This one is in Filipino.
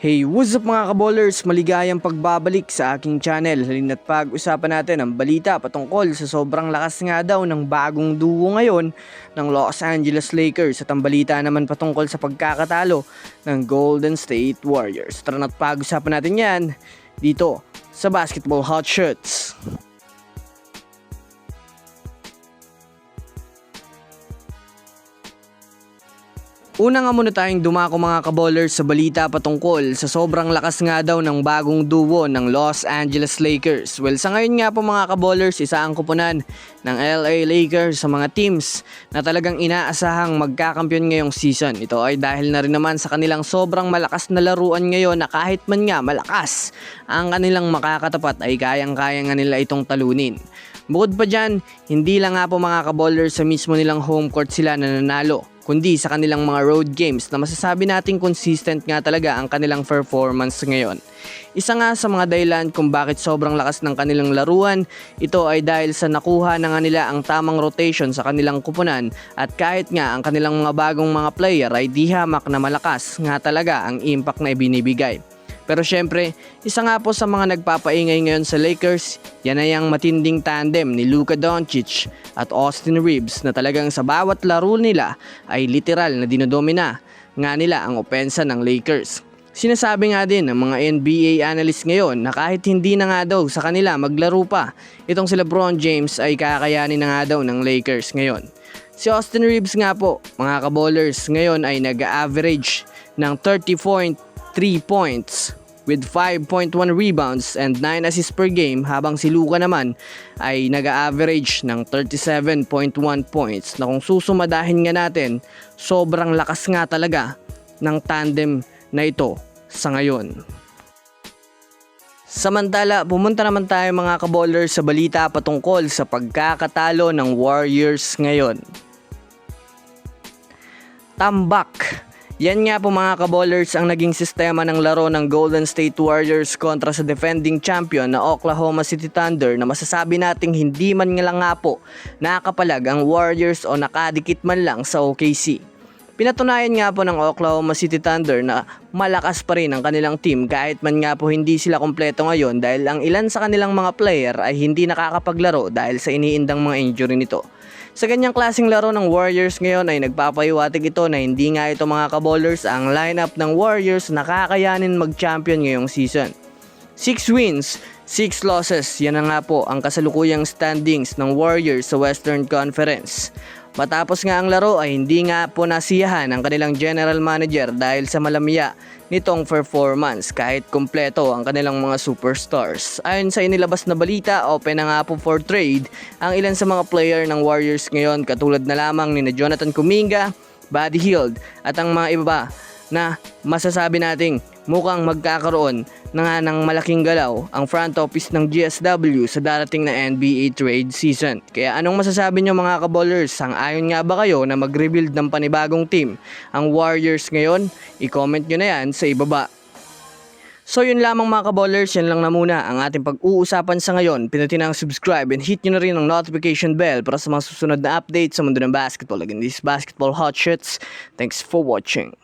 Hey, what's up mga kaballers? Maligayang pagbabalik sa aking channel. Halina't pag-usapan natin ang balita patungkol sa sobrang lakas nga daw ng bagong duo ngayon ng Los Angeles Lakers at ang balita naman patungkol sa pagkakatalo ng Golden State Warriors. Tara na't pag-usapan natin yan dito sa Basketball Hot Shots. Una nga muna tayong dumako mga kaballers sa balita patungkol sa sobrang lakas nga daw ng bagong duo ng Los Angeles Lakers. Well, sa ngayon nga po mga kaballers, isa ang kupunan ng LA Lakers sa mga teams na talagang inaasahang magkakampiyon ngayong season. Ito ay dahil na rin naman sa kanilang sobrang malakas na laruan ngayon na kahit man nga malakas ang kanilang makakatapat ay kayang-kaya nga nila itong talunin. Bukod pa dyan, hindi lang nga po mga kaballers sa mismo nilang home court sila nananalo, kundi sa kanilang mga road games na masasabi nating consistent nga talaga ang kanilang performance ngayon. Isa nga sa mga dahilan kung bakit sobrang lakas ng kanilang laruan, ito ay dahil sa nakuha na nga nila ang tamang rotation sa kanilang kupunan at kahit nga ang kanilang mga bagong mga player ay di hamak na malakas nga talaga ang impact na ibinibigay. Pero syempre, isa nga po sa mga nagpapaingay ngayon sa Lakers, yan ay ang matinding tandem ni Luka Doncic at Austin Reeves na talagang sa bawat laro nila ay literal na dinodomina nga nila ang opensa ng Lakers. Sinasabi nga din ng mga NBA analyst ngayon na kahit hindi na nga daw sa kanila maglaro pa, itong si LeBron James ay kakayanin na nga daw ng Lakers ngayon. Si Austin Reeves nga po, mga kaballers, ngayon ay nag-average ng 30.3 points with 5.1 rebounds and 9 assists per game habang si Luka naman ay nag-average ng 37.1 points na kung susumadahin nga natin, sobrang lakas nga talaga ng tandem na ito sa ngayon. Samantala, pumunta naman tayo mga kaballers sa balita patungkol sa pagkakatalo ng Warriors ngayon. Tambak yan nga po mga kaballers ang naging sistema ng laro ng Golden State Warriors kontra sa defending champion na Oklahoma City Thunder na masasabi nating hindi man nga lang nga po nakapalag ang Warriors o nakadikit man lang sa OKC. Pinatunayan nga po ng Oklahoma City Thunder na malakas pa rin ang kanilang team kahit man nga po hindi sila kompleto ngayon dahil ang ilan sa kanilang mga player ay hindi nakakapaglaro dahil sa iniindang mga injury nito. Sa ganyang klaseng laro ng Warriors ngayon ay nagpapayuwatig ito na hindi nga ito mga kaballers ang lineup ng Warriors na kakayanin mag-champion ngayong season. 6 wins, 6 losses, yan na nga po ang kasalukuyang standings ng Warriors sa Western Conference. Matapos nga ang laro ay hindi nga po nasiyahan ang kanilang general manager dahil sa malamya nitong performance kahit kompleto ang kanilang mga superstars. Ayon sa inilabas na balita, open na nga po for trade ang ilan sa mga player ng Warriors ngayon katulad na lamang ni na Jonathan Kuminga, Buddy Hield at ang mga iba na masasabi nating mukhang magkakaroon na nga ng malaking galaw ang front office ng GSW sa darating na NBA trade season. Kaya anong masasabi nyo mga kaballers? Sang ayon nga ba kayo na mag-rebuild ng panibagong team ang Warriors ngayon? I-comment nyo na yan sa ibaba. So yun lamang mga kaballers, yan lang na muna ang ating pag-uusapan sa ngayon. Pinutin ang subscribe and hit nyo na rin ang notification bell para sa mga susunod na updates sa mundo ng basketball. Again, this is Basketball Hot Shots. Thanks for watching.